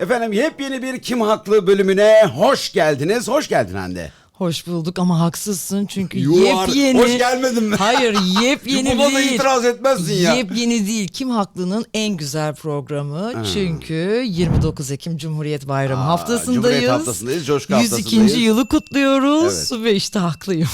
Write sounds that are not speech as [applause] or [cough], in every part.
Efendim yepyeni bir Kim Haklı bölümüne hoş geldiniz. Hoş geldin Hande. Hoş bulduk ama haksızsın çünkü [laughs] You are- yepyeni. Hoş gelmedin mi? [laughs] Hayır yepyeni [laughs] Buna da değil. itiraz etmezsin ya. Yepyeni değil. Kim Haklı'nın en güzel programı. Çünkü 29 Ekim Cumhuriyet Bayramı Aa, haftasındayız. Cumhuriyet haftasındayız, coşku 102. haftasındayız. yılı kutluyoruz ve işte haklıyım.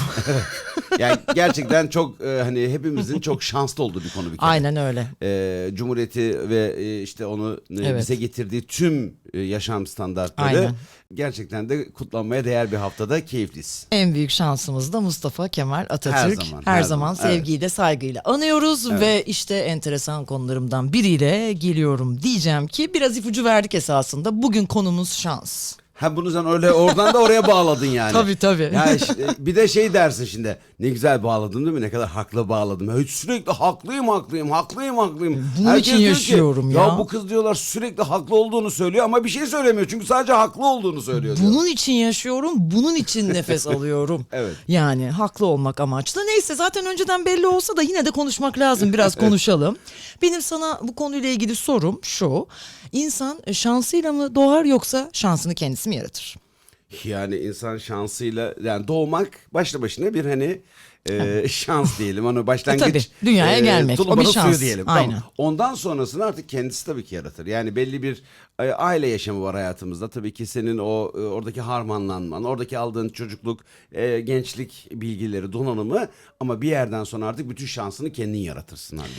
Yani gerçekten çok e, hani hepimizin çok şanslı olduğu bir konu bir kere. Aynen öyle. E, Cumhuriyeti ve e, işte onu e, Evet. bize getirdiği tüm e, yaşam standartları Aynen. Gerçekten de kutlanmaya değer bir haftada keyifliyiz. En büyük şansımız da Mustafa Kemal Atatürk. Her Her zaman, zaman, her zaman, sevgiyle, saygıyla anıyoruz ve işte enteresan konularımdan biriyle geliyorum diyeceğim ki biraz ipucu verdik esasında. Bugün konumuz şans. Ha bunu sen öyle oradan da oraya bağladın yani. [laughs] Tabii, tabii. Ya işte, bir de şey dersin şimdi. Ne güzel bağladın değil mi? Ne kadar haklı bağladım. Hiç sürekli haklıyım haklıyım haklıyım haklıyım. Bunun Herkes için diyor ki, yaşıyorum ya. Ya bu kız diyorlar sürekli haklı olduğunu söylüyor ama bir şey söylemiyor. Çünkü sadece haklı olduğunu söylüyor. diyor. Bunun için yaşıyorum, bunun için nefes [laughs] alıyorum. Evet. Yani haklı olmak amaçlı. Neyse zaten önceden belli olsa da yine de konuşmak lazım. Biraz [laughs] konuşalım. Benim sana bu konuyla ilgili sorum şu. İnsan şansıyla mı doğar yoksa şansını kendisi yaratır? Yani insan şansıyla yani doğmak başlı başına bir hani e, [laughs] şans diyelim. Onu başlangıç E tabii, dünyaya gelmek. O bir şans. suyu diyelim. Tamam. Aynen. Ondan sonrasını artık kendisi tabii ki yaratır. Yani belli bir e, aile yaşamı var hayatımızda. Tabii ki senin o e, oradaki harmanlanman, oradaki aldığın çocukluk, e, gençlik bilgileri, donanımı ama bir yerden sonra artık bütün şansını kendin yaratırsın halde.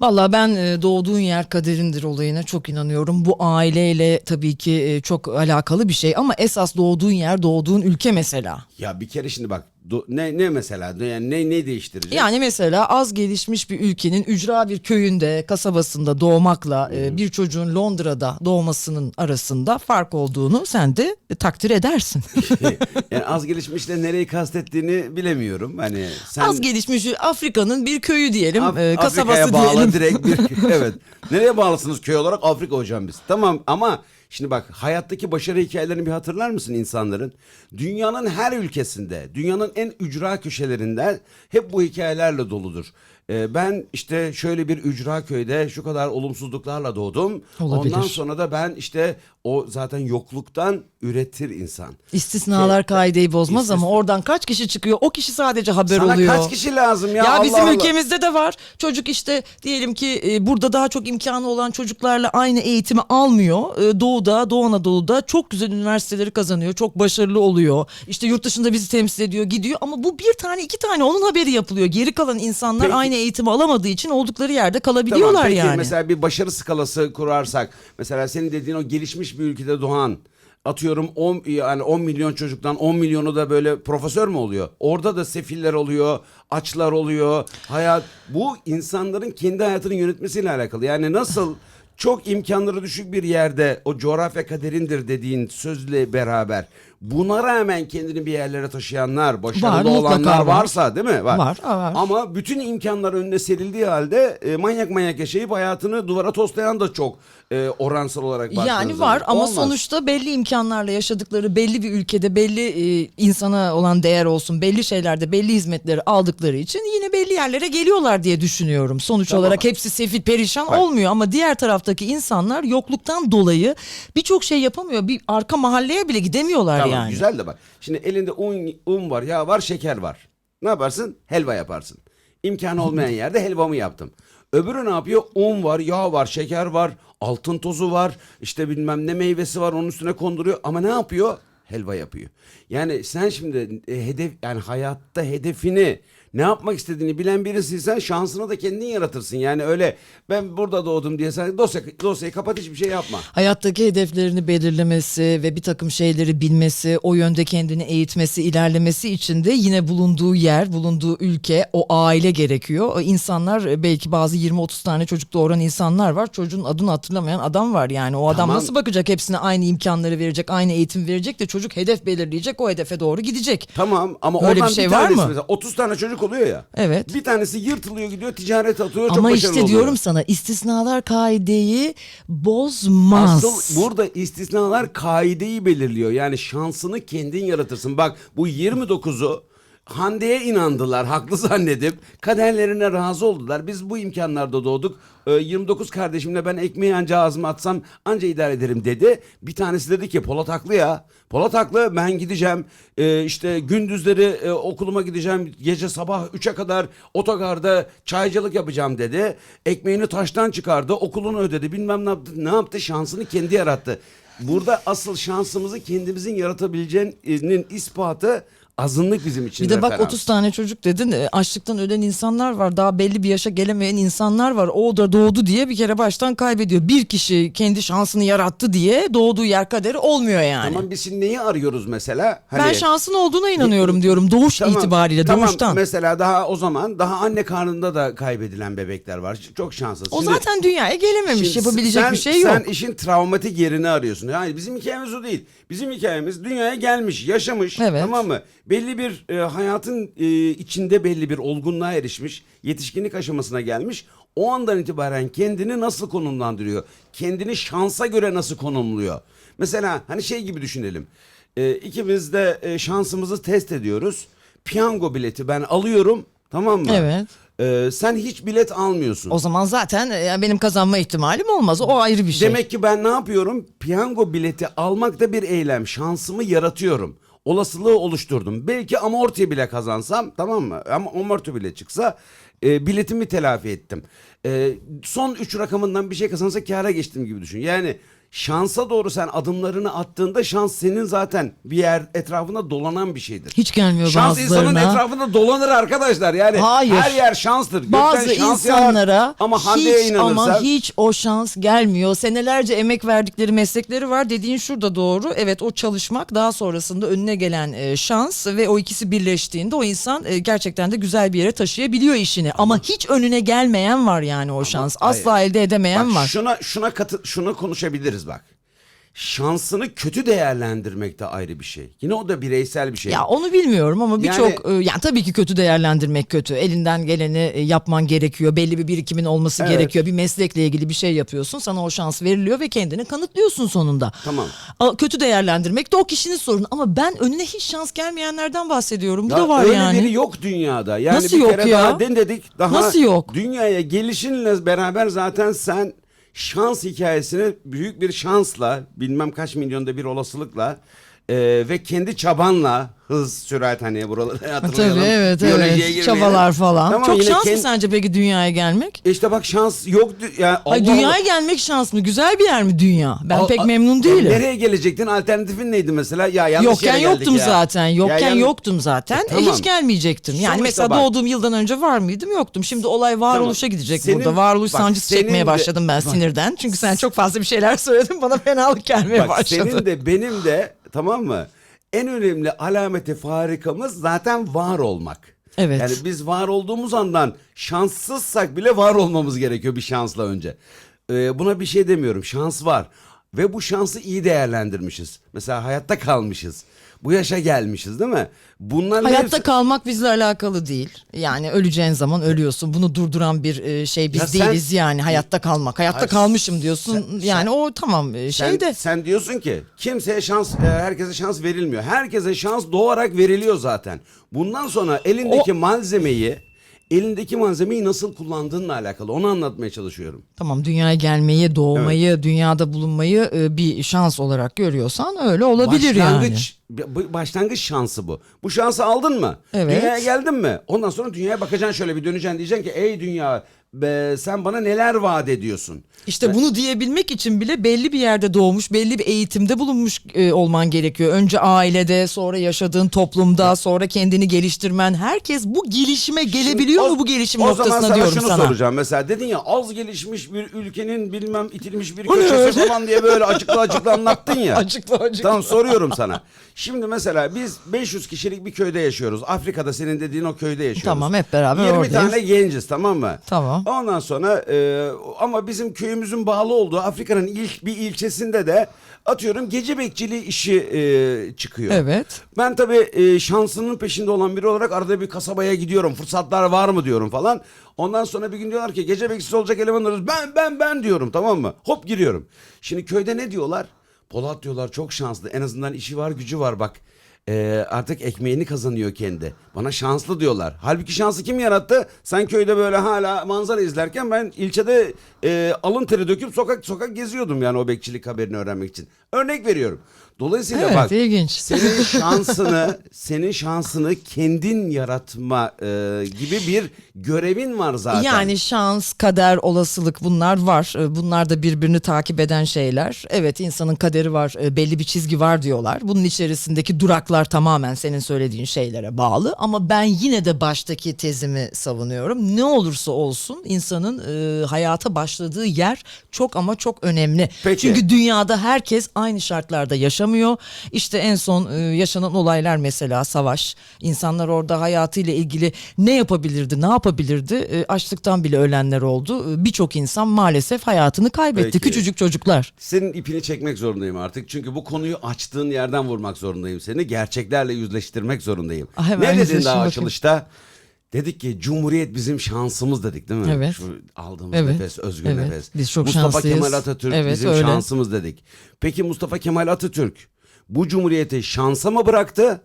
Vallahi ben e, doğduğun yer kaderindir olayına çok inanıyorum. Bu aileyle tabii ki e, çok alakalı bir şey ama esas doğduğun yer doğduğun ülke mesela. Ya bir kere şimdi bak do- ne ne mesela yani ne ne değiştirecek? Yani mesela az gelişmiş bir ülkenin ücra bir köyünde, kasabasında doğmakla e, bir çocuğun Londra'da doğmasının arasında fark olduğunu sen de e, takdir edersin. [laughs] yani az gelişmişle nereyi kastettiğini bilemiyorum. Hani sen az gelişmiş Afrika'nın bir köyü diyelim, Af- e, kasabası Afrika'ya bağlı diyelim. direkt bir [laughs] evet. Nereye bağlısınız köy olarak? Afrika hocam biz. Tamam ama şimdi bak hayattaki başarı hikayelerini bir hatırlar mısın insanların? Dünyanın her ülkesinde, dünyanın en ücra köşelerinde hep bu hikayelerle doludur. Ee, ben işte şöyle bir ücra köyde şu kadar olumsuzluklarla doğdum. Olabilir. Ondan sonra da ben işte o zaten yokluktan üretir insan. İstisnalar kaideyi bozmaz ama oradan kaç kişi çıkıyor? O kişi sadece haber Sana oluyor. kaç kişi lazım ya? Ya, Allah bizim Allah. ülkemizde de var. Çocuk işte diyelim ki e, burada daha çok imkanı olan çocuklarla aynı eğitimi almıyor. E, doğuda, Doğu Anadolu'da çok güzel üniversiteleri kazanıyor. Çok başarılı oluyor. İşte yurt dışında bizi temsil ediyor, gidiyor. Ama bu bir tane, iki tane onun haberi yapılıyor. Geri kalan insanlar Peki. aynı eğitimi alamadığı için oldukları yerde kalabiliyorlar Tamam, peki yani. mesela bir başarı skalası kurarsak mesela senin dediğin o gelişmiş bir ülkede doğan atıyorum 10 yani 10 milyon çocuktan 10 milyonu da böyle profesör mü oluyor? Orada da sefiller oluyor, açlar oluyor. Hayat bu insanların kendi hayatını yönetmesiyle alakalı. Yani nasıl çok imkanları düşük bir yerde o coğrafya kaderindir dediğin sözle beraber buna rağmen kendini bir yerlere taşıyanlar, başarılı Var, olanlar var. varsa değil mi? Var, var. Ama bütün imkanlar önüne serildiği halde e, manyak manyak yaşayıp hayatını duvara toslayan da çok e, oransal olarak baktığınız Yani zaman. var ama Olmaz. sonuçta belli imkanlarla yaşadıkları belli bir ülkede belli e, insana olan değer olsun belli şeylerde belli hizmetleri aldıkları için yine belli yerlere geliyorlar diye düşünüyorum. Sonuç Tamam. olarak hepsi sefil perişan Bak. olmuyor ama diğer taraftaki insanlar yokluktan dolayı birçok şey yapamıyor. Bir arka mahalleye bile gidemiyorlar Tamam yani. güzel de bak. Şimdi elinde un, un var, yağ var, şeker var. Ne yaparsın? Helva yaparsın. İmkanı olmayan yerde helvamı yaptım. Öbürü ne yapıyor? Un var, yağ var, şeker var, altın tozu var, işte bilmem ne meyvesi var onun üstüne konduruyor ama ne yapıyor? Helva yapıyor. Yani sen şimdi e, hedef yani hayatta hedefini ne yapmak istediğini bilen birisiysen şansını da kendin yaratırsın. Yani öyle ben burada doğdum diye sen dosya, dosyayı kapat hiçbir şey yapma. Hayattaki hedeflerini belirlemesi ve bir takım şeyleri bilmesi, o yönde kendini eğitmesi, ilerlemesi için de yine bulunduğu yer, bulunduğu ülke, o aile gerekiyor. O İnsanlar belki bazı 20-30 tane çocuk doğuran insanlar var. Çocuğun adını hatırlamayan adam var yani. O adam Tamam. nasıl bakacak hepsine aynı imkanları verecek, aynı eğitim verecek de çocuk hedef belirleyecek, o hedefe doğru gidecek. Tamam ama Öyle bir şey bir var mı? mesela 30 tane çocuk oluyor ya. Evet. Bir tanesi yırtılıyor gidiyor ticaret atıyor çok Ama başarılı işte oluyor. diyorum sana istisnalar kaideyi bozmaz. Asıl burada istisnalar kaideyi belirliyor. Yani şansını kendin yaratırsın. Bak bu 29'u Hande'ye inandılar, haklı zannedip kaderlerine razı oldular. Biz bu imkanlarda doğduk. Ee, 29 kardeşimle ben ekmeği anca ağzıma atsam anca idare ederim dedi. Bir tanesi dedi ki Polat haklı ya. Polat haklı ben gideceğim Ee, işte gündüzleri e, okuluma gideceğim gece sabah 3'e kadar otogarda çaycılık yapacağım dedi. Ekmeğini taştan çıkardı okulunu ödedi bilmem ne yaptı ne yaptı şansını kendi yarattı. Burada asıl şansımızı kendimizin yaratabileceğinin ispatı azınlık bizim için Bir de bak referans. 30 tane çocuk dedin e, açlıktan ölen insanlar var daha belli bir yaşa gelemeyen insanlar var o da doğdu diye bir kere baştan kaybediyor bir kişi kendi şansını yarattı diye doğduğu yer kaderi olmuyor yani. Tamam biz şimdi neyi arıyoruz mesela? ben Hani- şansın olduğuna inanıyorum diyorum doğuş Tamam, itibariyle tamam. doğuştan. Mesela daha o zaman daha anne karnında da kaybedilen bebekler var. Çok şanssız. O Şimdi- zaten dünyaya gelememiş Şimdi yapabilecek sen- bir şey yok. Sen işin travmatik yerini arıyorsun. Yani bizim hikayemiz o değil. Bizim hikayemiz dünyaya gelmiş, yaşamış. Evet. Tamam mı? Belli bir e, hayatın e, içinde belli bir olgunluğa erişmiş, yetişkinlik aşamasına gelmiş. O andan itibaren kendini nasıl konumlandırıyor? Kendini şansa göre nasıl konumluyor? Mesela hani şey gibi düşünelim. E, ikimiz de e, şansımızı test ediyoruz. Piyango bileti ben alıyorum. Tamam mı? Evet. E, sen hiç bilet almıyorsun. O zaman zaten e, benim kazanma ihtimalim olmaz. O ayrı bir şey. Demek ki ben ne yapıyorum? Piyango bileti almak da bir eylem. Şansımı yaratıyorum. Olasılığı oluşturdum. Belki amorti bile kazansam tamam mı? Ama amorti bile çıksa e, biletimi telafi ettim. E, son üç rakamından bir şey kazansa kâra geçtim gibi düşün. Yani şansa doğru sen adımlarını attığında şans senin zaten bir yer etrafında dolanan bir şeydir. Hiç gelmiyor Şans insanın bazılarına. etrafında dolanır arkadaşlar. Yani Hayır. her yer şanstır. Gökten Bazı şans yağar. insanlara ama Hande'ye hiç inanırsan ama hiç o şans gelmiyor. Senelerce emek verdikleri meslekleri var. Dediğin şurada doğru. Evet o çalışmak daha sonrasında önüne gelen e, şans ve o ikisi birleştiğinde o insan e, gerçekten de güzel bir yere taşıyabiliyor işini. Ama hiç önüne gelmeyen var yani o şans. Asla hayır. elde edemeyen Bak var. Şuna şuna katı, şunu konuşabiliriz bak. Şansını kötü değerlendirmek de ayrı bir şey. Yine o da bireysel bir şey. Ya onu bilmiyorum ama birçok Yani- yani, yani tabii ki kötü değerlendirmek kötü. Elinden geleni e, yapman gerekiyor. Belli bir birikimin olması Evet. gerekiyor. Bir meslekle ilgili bir şey yapıyorsun. Sana o şans veriliyor ve kendini kanıtlıyorsun sonunda. Tamam. Kötü değerlendirmek de o kişinin sorunu ama ben önüne hiç şans gelmeyenlerden bahsediyorum. Bu Ya da var öyle yani. biri yok dünyada. Yani Nasıl bir yok kere ya? daha den dedik. Daha Nasıl yok? Dünyaya gelişinle beraber zaten sen şans hikayesini büyük bir şansla bilmem kaç milyonda bir olasılıkla e, ve kendi çabanla hız sürat hani buraları hatırlayalım. Tabii evet Biyolojiye evet. girmeyelim. Çabalar falan. Tamam, Çok yine şans mı kend- sence peki dünyaya gelmek? İşte bak şans yok. Yani Ay Allah dünyaya Allah. gelmek şans mı? Güzel bir yer mi dünya? Ben Al- pek al- memnun Ya değilim. Nereye gelecektin? Alternatifin neydi mesela? Ya yanlış Yokken yere geldik yoktum ya. zaten. Ya Yokken yan- yoktum zaten. E, E, tamam. hiç gelmeyecektim. Yani Sonuçta mesela bak- doğduğum yıldan önce var mıydım? Yoktum. Şimdi olay varoluşa Tamam. gidecek Senin- burada. Varoluş bak, sancısı senin çekmeye de- başladım ben sinirden. Çünkü sen çok fazla bir şeyler söyledin. Bana fenalık gelmeye Bak başladı. senin de benim de tamam mı? En önemli alameti farikamız zaten var olmak. Evet. Yani biz var olduğumuz andan şanssızsak bile var olmamız gerekiyor bir şansla önce. Ee, buna bir şey demiyorum. Şans var. Ve bu şansı iyi değerlendirmişiz. Mesela hayatta kalmışız. Bu yaşa gelmişiz değil mi? Bunların Hayatta hepsi- kalmak bizle alakalı değil. Yani öleceğin zaman ölüyorsun. Bunu durduran bir e, şey biz Ya sen- değiliz yani hayatta kalmak. Hayatta Hayır, kalmışım diyorsun. sen- yani o tamam e, Sen, şey de. sen diyorsun ki kimseye şans, e, herkese şans verilmiyor. Herkese şans doğarak veriliyor zaten. Bundan sonra elindeki malzemeyi, elindeki malzemeyi nasıl kullandığınla alakalı onu anlatmaya çalışıyorum. Tamam dünyaya gelmeyi, doğmayı, dünyada bulunmayı e, bir şans olarak görüyorsan öyle olabilir yani. başlangıç, bu- başlangıç şansı bu. Bu şansı aldın mı? Evet. Dünyaya geldin mi? Ondan sonra dünyaya bakacaksın şöyle bir döneceksin diyeceksin ki ey dünya be, sen bana neler vaat ediyorsun? İşte bunu diyebilmek için bile belli bir yerde doğmuş, belli bir eğitimde bulunmuş e, olman gerekiyor. Önce ailede, sonra yaşadığın toplumda, sonra kendini geliştirmen. Herkes bu gelişime gelebiliyor O- mu bu gelişim o noktasına zaman sana diyorum şunu sana. soracağım. Mesela dedin ya az gelişmiş bir ülkenin bilmem itilmiş bir O köşesi falan diye böyle açıkla açıkla [laughs] anlattın ya. Açıkla açıkla. Tamam soruyorum sana. Şimdi mesela biz 500 kişilik bir köyde yaşıyoruz. Afrika'da senin dediğin o köyde yaşıyoruz. Tamam, hep beraber 20 oradayız. tane genciz tamam mı? Tamam. Ondan sonra e, ama bizim köyümüzün bağlı olduğu Afrika'nın ilk bir ilçesinde de atıyorum gece bekçiliği işi e, çıkıyor. Evet. Ben tabii e, şansının peşinde olan biri olarak arada bir kasabaya gidiyorum. Fırsatlar var mı diyorum falan. Ondan sonra bir gün diyorlar ki gece bekçisi olacak eleman arıyoruz. Ben ben ben diyorum tamam mı? Hop giriyorum. Şimdi köyde ne diyorlar? Polat diyorlar çok şanslı. En azından işi var gücü var bak. E, artık ekmeğini kazanıyor kendi. Bana şanslı diyorlar. Halbuki şansı kim yarattı? Sen köyde böyle hala manzara izlerken ben ilçede e, alın teri döküp sokak sokak geziyordum yani o bekçilik haberini öğrenmek için. Örnek veriyorum. Dolayısıyla Evet, bak ilginç. senin [laughs] şansını senin şansını kendin yaratma e, gibi bir görevin var zaten. Yani şans, kader, olasılık bunlar var. Ee, Bunlar da birbirini takip eden şeyler. Evet insanın kaderi var, e, belli bir çizgi var diyorlar. Bunun içerisindeki duraklar tamamen senin söylediğin şeylere bağlı. Ama ben yine de baştaki tezimi savunuyorum. Ne olursa olsun insanın e, hayata başladığı yer çok ama çok önemli. Peki. Çünkü dünyada herkes aynı şartlarda yaşamıyor. İşte en son e, yaşanan olaylar mesela savaş. İnsanlar orada hayatıyla ilgili ne yapabilirdi, ne yapabilirdi? E, açlıktan bile ölenler oldu. E, Birçok insan maalesef hayatını kaybetti. Peki. Küçücük çocuklar. Senin ipini çekmek zorundayım artık. Çünkü bu konuyu açtığın yerden vurmak zorundayım seni. Gerçeklerle yüzleştirmek zorundayım. Ah, hemen ne dedin yüzleşin daha bakayım. açılışta? Dedik ki Cumhuriyet bizim şansımız dedik değil mi? Evet. Şu aldığımız Evet. nefes, özgür Evet. nefes. Biz çok Mustafa şanslıyız. Kemal Atatürk Evet, bizim öyle. şansımız dedik. Peki Mustafa Kemal Atatürk bu Cumhuriyeti şansa mı bıraktı?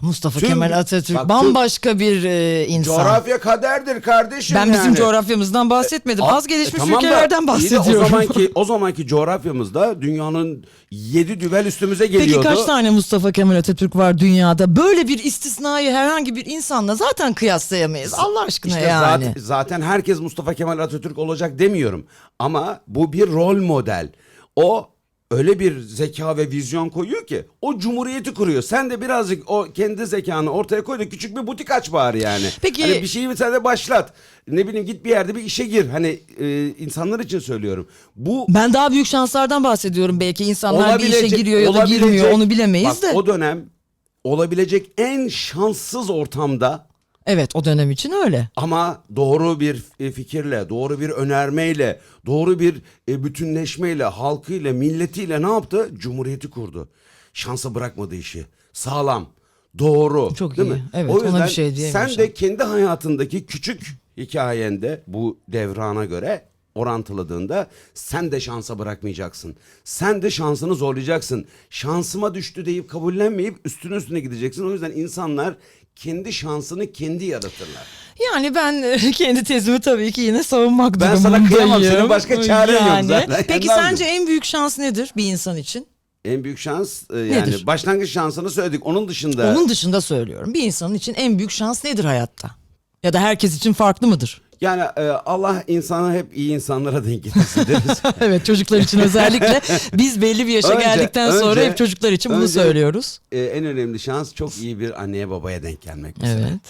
Mustafa Tüm- Kemal Atatürk bak, bambaşka bir e, insan. Coğrafya kaderdir kardeşim ben bizim yani. coğrafyamızdan bahsetmedim. A- Az gelişmiş e, tamam da ülkelerden iyi de bahsediyorum. O zamanki [laughs] o zamanki coğrafyamızda dünyanın yedi düvel üstümüze geliyordu. Peki kaç tane Mustafa Kemal Atatürk var dünyada? Böyle bir istisnayı herhangi bir insanla zaten kıyaslayamayız. Allah aşkına İşte yani. zaten, zaten herkes Mustafa Kemal Atatürk olacak demiyorum. Ama bu bir rol model. O öyle bir zeka ve vizyon koyuyor ki o cumhuriyeti kuruyor. Sen de birazcık o kendi zekanı ortaya koy da küçük bir butik aç bari yani. Peki- Hani bir şeyi sen de başlat. Ne bileyim git bir yerde bir işe gir. Hani e, insanlar için söylüyorum. Bu Ben daha büyük şanslardan bahsediyorum. Belki insanlar bir işe olabilecek- giriyor ya da olabilecek- girmiyor onu bilemeyiz Bak, de. O dönem olabilecek en şanssız ortamda Evet o dönem için öyle. Ama doğru bir e, fikirle, doğru bir önermeyle, doğru bir e, bütünleşmeyle, halkıyla, milletiyle ne yaptı? Cumhuriyeti kurdu. Şansa bırakmadı işi. Sağlam, doğru. Çok değil iyi. mi? Evet, o ona yüzden bir şey sen de kendi hayatındaki küçük hikayende bu devrana göre orantıladığında sen de şansa bırakmayacaksın. Sen de şansını zorlayacaksın. Şansıma düştü deyip kabullenmeyip üstüne üstüne gideceksin. O yüzden insanlar kendi şansını kendi yaratırlar. Yani ben e, [laughs] kendi tezimi tabii ki yine savunmak Ben sana durumundayım. kıyamam, senin başka çaren yok Yani. zaten. Peki Yandan sence en büyük şans nedir bir insan için? En büyük şans e, yani Nedir? başlangıç şansını söyledik. Onun dışında Onun dışında söylüyorum. Bir insanın için en büyük şans nedir hayatta? Ya da herkes için farklı mıdır? Yani e, Allah insanı hep iyi insanlara denk getirsin deriz. [laughs] evet çocuklar için özellikle [laughs] biz belli bir yaşa Önce- geldikten sonra önce- hep çocuklar için bunu önce- söylüyoruz. E, en önemli şans çok iyi bir anneye babaya denk gelmek mesela. Evet.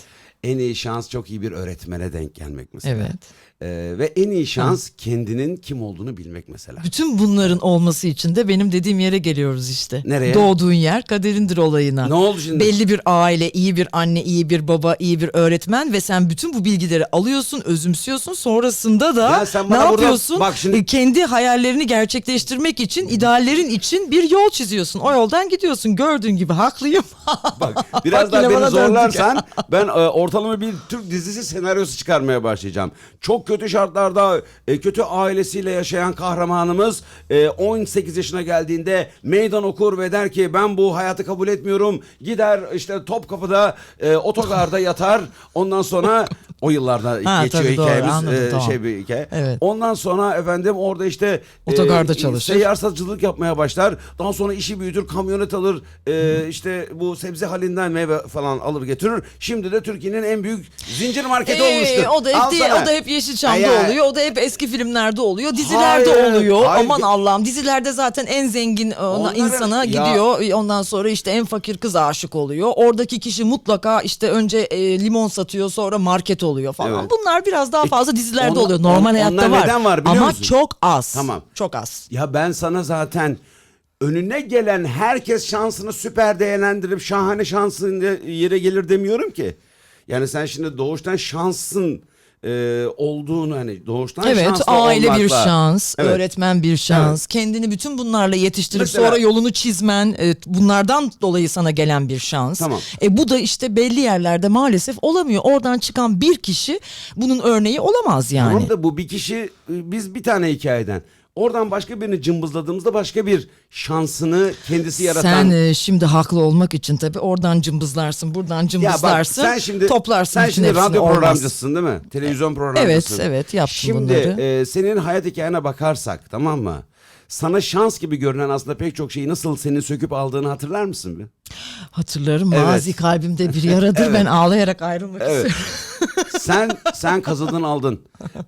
En iyi şans çok iyi bir öğretmene denk gelmek mesela. Evet. E, ve en iyi şans kendinin kim olduğunu bilmek mesela. Bütün bunların olması için de benim dediğim yere geliyoruz işte. Nereye? Doğduğun yer kaderindir olayına. Ne oldu şimdi? Belli bir aile, iyi bir anne, iyi bir baba, iyi bir öğretmen ve sen bütün bu bilgileri alıyorsun, özümsüyorsun. Sonrasında da Ya sen ne bana burada- yapıyorsun? bak şimdi- E, Kendi hayallerini gerçekleştirmek için, ideallerin için bir yol çiziyorsun. O yoldan gidiyorsun. Gördüğün gibi haklıyım. Bak biraz Bak daha beni zorlarsan ben e, ortalama bir Türk dizisi senaryosu çıkarmaya başlayacağım. Çok kötü şartlarda e, kötü ailesiyle yaşayan kahramanımız e, 18 yaşına geldiğinde meydan okur ve der ki ben bu hayatı kabul etmiyorum. Gider işte Topkapı'da e, otogarda [laughs] yatar. Ondan sonra o yıllarda Ha, geçiyor tabii doğru, hikayemiz. anladım, e, tamam. şey bir hikaye. Evet. Ondan sonra efendim orada işte Otogarda çalışır. Seyyar satıcılık yapmaya başlar. Daha sonra işi büyütür, kamyonet alır. e, işte bu sebze halinden meyve falan alır getirir. Şimdi de Türkiye'nin en büyük zincir marketi Ee, olmuştur. o da hep Al sana. o da hep Yeşilçam'da ay. oluyor. O da hep eski filmlerde oluyor. Dizilerde Hayır, oluyor. hayır. Aman Allah'ım dizilerde zaten en zengin e, ona, Onların- insana Ya- gidiyor. Ondan sonra işte en fakir kız aşık oluyor. Oradaki kişi mutlaka işte önce e, limon satıyor sonra market oluyor falan. Evet. Bunlar biraz daha fazla dizilerde onlar- oluyor. Normal on- hayatta var. neden var biliyor Ama musun? çok az. Tamam. Çok az. Ya ben sana zaten önüne gelen herkes şansını süper değerlendirip şahane şansın yere gelir demiyorum ki. Yani sen şimdi doğuştan şanssın e, olduğunu hani doğuştan Evet şanslı aile bir şans, Evet. öğretmen bir şans, kendini bütün bunlarla yetiştirip Mesela- sonra yolunu çizmen, e, bunlardan dolayı sana gelen bir şans. Tamam. E bu da işte belli yerlerde maalesef olamıyor. Oradan çıkan bir kişi bunun örneği olamaz yani. Tamam da bu bir kişi biz bir tane hikayeden. Oradan başka birini cımbızladığımızda başka bir şansını kendisi yaratan. Sen e, şimdi haklı olmak için tabii oradan cımbızlarsın, buradan cımbızlarsın, sen şimdi toplarsın sen şimdi radyo olmaz. programcısın değil mi? Televizyon programcısın. Evet, evet, yaptım Şimdi bunları. e, senin hayat hikayene bakarsak tamam mı? Sana şans gibi görünen aslında pek çok şeyi nasıl senin söküp aldığını hatırlar mısın bir? Hatırlarım Evet. mazi kalbimde bir yaradır [laughs] ben ağlayarak ayrılmak Evet. istiyorum. [laughs] sen sen kazadın aldın.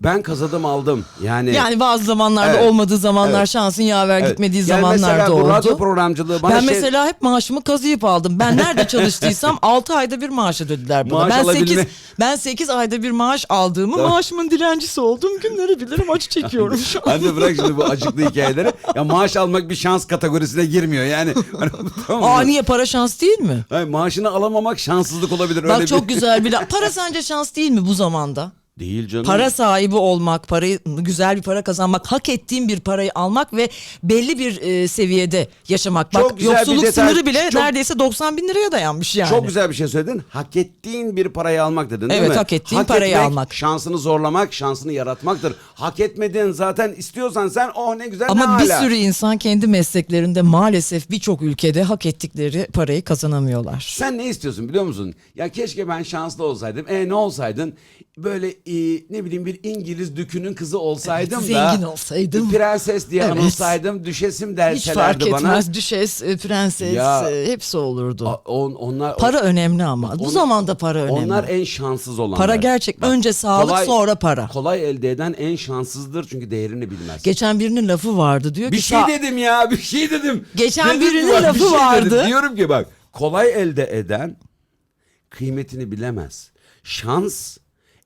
Ben kazadım aldım. Yani Yani bazı zamanlarda Evet. olmadığı zamanlar Evet. şansın yaver Evet. gitmediği Yani zamanlarda mesela oldu. radyo programcılığı bana ben şey- mesela hep maaşımı kazıyıp aldım. Ben nerede çalıştıysam [laughs] 6 ayda bir maaş ödediler bana. Maaş ben alabilme- 8 ben 8 ayda bir maaş aldığımı Tamam. maaşımın dilencisi olduğum günleri bilirim. Acı çekiyorum şu an. Anne bırak şimdi bu acıklı hikayeleri. Ya maaş almak bir şans kategorisine girmiyor yani. Hani, [laughs] tamam mı? Aa niye para şans değil mi? Hayır, maaşını alamamak şanssızlık olabilir. Öyle Bak bir... çok güzel bir [laughs] Para sence şans değil mi bu zamanda? Değil canım. Para sahibi olmak, parayı güzel bir para kazanmak, hak ettiğin bir parayı almak ve belli bir e, seviyede yaşamak. Çok Bak güzel bir yoksulluk detay. sınırı bile Çok- neredeyse 90 bin liraya dayanmış yani. Çok güzel bir şey söyledin. Hak ettiğin bir parayı almak dedin değil Evet, mi? hak ettiğin parayı etmek, almak. Şansını zorlamak, şansını yaratmaktır. Hak etmediğin zaten istiyorsan sen oh ne güzel Ama ne bir hala. sürü insan kendi mesleklerinde maalesef birçok ülkede hak ettikleri parayı kazanamıyorlar. Sen ne istiyorsun biliyor musun? Ya keşke ben şanslı olsaydım. E ne olsaydın? Böyle e, ne bileyim bir İngiliz dükünün kızı olsaydım Evet, da. zengin olsaydım. Prenses diye Evet. anılsaydım. Düşesim Hiç derselerdi fark bana. etmez. Düşes, e, prenses Ya- e, hepsi olurdu. A- on, onlar, para önemli ama. Bu on- zamanda para önemli. Onlar en şanssız olanlar. Para gerçek. Önce sağlık kolay- sonra para. Kolay elde eden en şanssızdır çünkü değerini bilmez. Geçen birinin lafı vardı diyor bir ki şey "Sa- dedim ya bir şey dedim. Geçen Dedim birinin bak, bir lafı şey dedim. vardı. Diyorum ki bak kolay elde eden kıymetini bilemez. Şans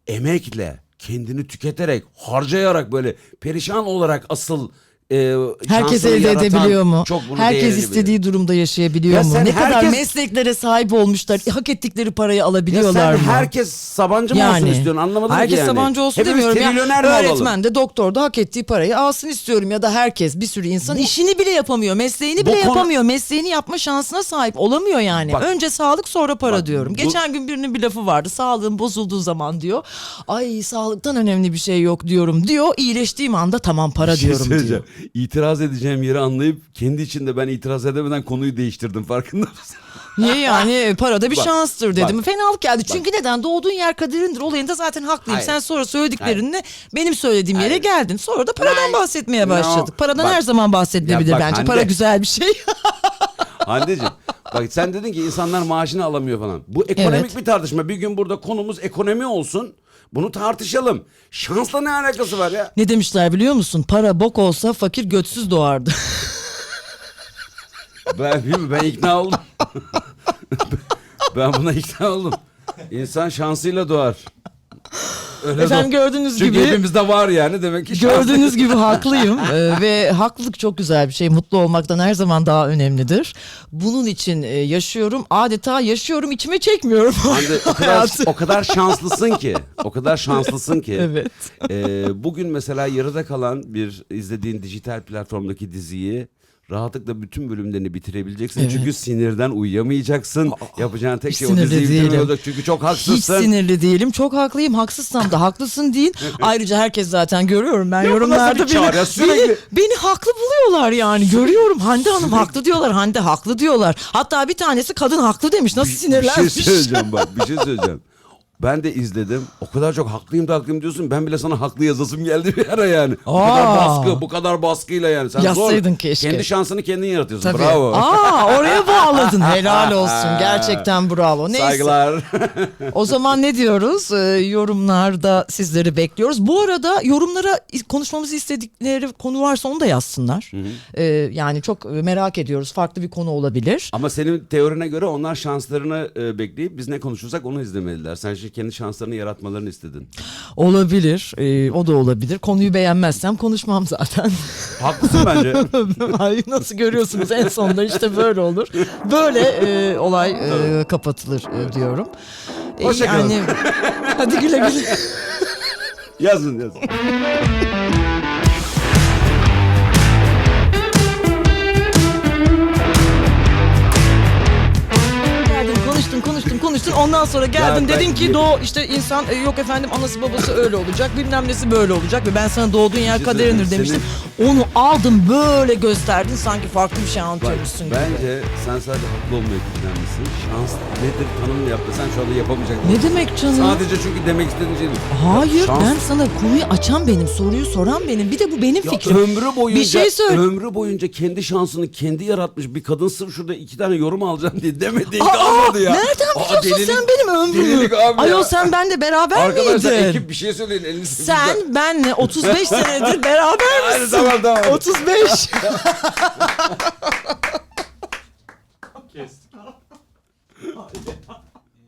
emekle kendini tüketerek harcayarak böyle perişan olarak asıl e, Herkes şansını elde yaratan edebiliyor mu? Çok bunu Herkes değerini istediği durumda yaşayabiliyor Ya mu? sen Ne kadar herkes- mesleklere sahip olmuşlar, hak ettikleri parayı Ya alabiliyorlar sen mı? herkes Sabancı mı olsun istiyorsun anlamadım herkes ki yani. Sabancı olsun Hepimiz demiyorum ya. trilyoner mi olalım? Öğretmen de doktor da hak ettiği parayı alsın istiyorum ya da herkes bir sürü insan işini bile yapamıyor, mesleğini bile konu- yapamıyor. Mesleğini yapma şansına sahip olamıyor yani. Bak- Önce sağlık sonra para Bak, diyorum. bu- Geçen gün birinin bir lafı vardı. Sağlığım bozulduğu zaman diyor. Ay sağlıktan önemli bir şey yok diyorum diyor. İyileştiğim anda tamam para Bir şey diyorum diyor. söyleyeceğim. İtiraz edeceğim yeri anlayıp kendi içinde ben itiraz edemeden konuyu değiştirdim farkında mısın? [laughs] Niye yani para da bir Bak, şanstır dedim. bak. Fenalık geldi. Çünkü neden? Doğduğun yer kaderindir. Olayında zaten haklıyım. Hayır. Sen sonra söylediklerinle benim söylediğim yere Hayır. geldin. Sonra da paradan Hayır. bahsetmeye No. başladık. Paradan Bak. her zaman bahsedilebilir Ya bak bence. Hande. Para güzel bir şey. [laughs] Hande'ciğim bak sen dedin ki insanlar maaşını alamıyor falan. Bu ekonomik Evet. bir tartışma. Bir gün burada konumuz ekonomi olsun. Bunu tartışalım. Şansla ne alakası var ya? ne demişler biliyor musun? Para bok olsa fakir götsüz doğardı. Ben, ben ikna oldum. [laughs] ben buna ikna oldum. İnsan şansıyla doğar. Öyle Efendim gördüğünüz Çünkü gibi hepimizde var yani demek ki. Gördüğünüz gibi [laughs] haklıyım Ee, ve haklılık çok güzel bir şey. Mutlu olmaktan her zaman daha önemlidir. Bunun için e, yaşıyorum. Adeta yaşıyorum, içime çekmiyorum. Hande, [laughs] o kadar o kadar şanslısın ki. O kadar şanslısın ki. [laughs] Evet. Ee, bugün mesela yarıda kalan bir izlediğin dijital platformdaki diziyi rahatlıkla bütün bölümlerini bitirebileceksin. Evet. Çünkü sinirden uyuyamayacaksın. Yapacağın tek hiç şey o sinirli diziyi değilim. bitirmek olacak. Çünkü çok Hiç haksızsın. sinirli değilim. Çok haklıyım. Haksızsam da haklısın deyin. [laughs] Ayrıca herkes zaten görüyorum ben Ya yorumlarda bir beni, Sürekli- beni, beni haklı buluyorlar yani. Görüyorum Hande Hanım haklı diyorlar. Hande haklı diyorlar. Hatta bir tanesi kadın haklı demiş. Nasıl Bir sinirlenmiş. şey söyleyeceğim bak bir şey söyleyeceğim. [laughs] Ben de izledim. O kadar çok haklıyım da haklıyım diyorsun. Ben bile sana haklı yazasım geldi bir ara yani. Bu Aa. kadar baskı, bu kadar baskıyla yani. Sen Yazsaydın zor. keşke. Kendi şansını kendin yaratıyorsun. Tabii. Bravo. Aa oraya bağladın. [laughs] Helal olsun. Gerçekten bravo. Neyse. Saygılar. O zaman ne diyoruz? Ee, yorumlarda sizleri bekliyoruz. Bu arada yorumlara konuşmamızı istedikleri konu varsa onu da yazsınlar. Ee, yani çok merak ediyoruz. Farklı bir konu olabilir. Ama senin teorine göre onlar şanslarını e, bekleyip biz ne konuşursak onu izlemeliler. Sen şimdi kendi şanslarını yaratmalarını istedin. Olabilir. Ee, o da olabilir. Konuyu beğenmezsem konuşmam zaten. [laughs] Haklısın bence. [laughs] Ay nasıl görüyorsunuz en sonunda işte böyle olur. Böyle e, olay e, kapatılır e, diyorum. E, Hoşça kalın. hadi güle güle. [laughs] yazın yazın. Ondan sonra geldin Ya ben- dedin ki doğu işte insan e, yok efendim anası babası öyle olacak bilmem nesi böyle olacak ve ben sana doğduğun yer şey kaderindir söyleyeyim, demiştim. Onu aldın böyle gösterdin sanki farklı bir şey Bak, anlatıyormuşsun gibi. bence sen sadece haklı olmaya güçlenmişsin. Şans nedir tanımını yaptı. Sen şu anda yapamayacaksın. Ne demek canım? Sadece çünkü demek istediğin şey. Hayır Şans- ben sana konuyu açan benim, soruyu soran benim. Bir de bu benim Ya fikrim. ömrü boyunca Bir şey söyle. ömrü boyunca kendi şansını kendi yaratmış bir kadın sırf şurada iki tane yorum alacağım diye demediği Aa, kalmadı ya. Nereden biliyorsun sen benim ömrümü. delilik Ayol ya. sen benle beraber Arkadaşlar miydin? ekip bir şey söyleyin elinizi. Sen benle 35 senedir [laughs] beraber misin? Hadi tamam tamam. 35. [laughs] Kestik.